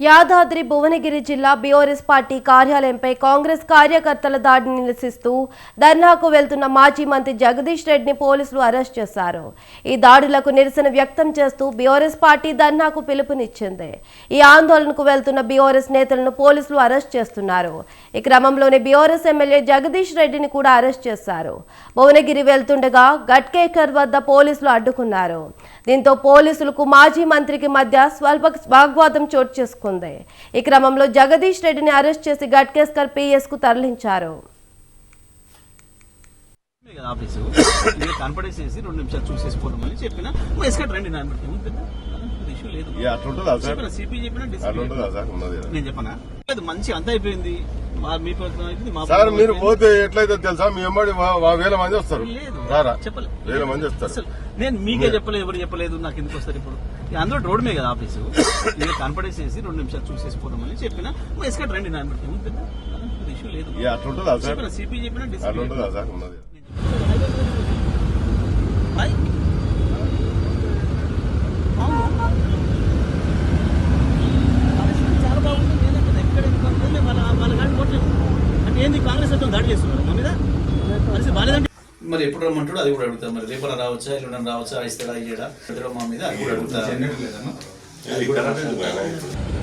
యాదాద్రి భువనగిరి జిల్లా BRS party కార్యాలయంపై Congress కార్యకర్తల దాడిని నిరసిస్తూ ధర్నాకు వెళ్తున్న మాజీ మంత్రి జగదీష్ రెడ్డిని పోలీసులు అరెస్ట్ చేశారు. ఈ దాడులకు నిరసన వ్యక్తం చేస్తూ బీఆర్ఎస్ పార్టీ ధర్నాకు పిలుపునిచ్చింది. ఈ ఆందోళనకు వెళ్తున్న బీఆర్ఎస్ నేతలను పోలీసులు అరెస్ట్ చేస్తున్నారు. ఈ క్రమంలోనే బీఆర్ఎస్ ఎమ్మెల్యే జగదీష్ రెడ్డిని కూడా అరెస్ట్ చేశారు. భువనగిరి వెళ్తుండగా గట్కేకర్ వద్ద పోలీసులు అడ్డుకున్నారు. దీంతో పోలీసులకు మాజీ మంత్రికి మధ్య స్వల్ప వాగ్వాదం చోటు చేసుకుంది ఈ క్రమంలో జగదీష్ రెడ్డిని అరెస్ట్ చేసి గట్కేస్కర్ పిఎస్కు తరలించారు. ఆఫీసు. కనపడేసేసి రెండు నిమిషాలు చెప్పిన. ఎస్కట్ రండి ఇష్యూ సార్? సిపి చెప్పిన. నేను చెప్పనా? లేదు మంచి అంత అయిపోయింది. సార్ మీరు. పోతే ఎట్లయితే తెలుసా? మీ అమ్మడి వేల మంది వస్తారు. లేదు రారా? చెప్పలే. వేల మంది వస్తారు. అసలు నేను మీకే చెప్పలేదు ఎవరు చెప్పలేదు నాకు ఎందుకు వస్తారు ఇప్పుడు? అందరూ రోడ్ మీద కదా ఆఫీసు. మీరు కనపడేసేసి రెండు నిమిషాలు చూసేసి పోదామని చెప్పిన ఎస్కట్ రండి నాన్న ఇష్యూ లేదు. ఇక అట్లుంటుందా సార్? చెప్పిన సిపి చెప్పిన అట్లుంటుందా చెప్పిన. సార్? ఉన్నది. అంటే ఏంది కాంగ్రెస్ అతను దాడి చేస్తున్నారు? మా మీద? పరిస్థితి బాగాలేదంటే మరి ఎప్పుడు రమ్మంటాడు? అది కూడా అడుగుతారు. మరి రేపు రావచ్చా? ఎల్లుండి రావచ్చా? ఇస్తాడా ఇయ్యడా మా మీద అది కూడా అడుగుతా ఇక్కడ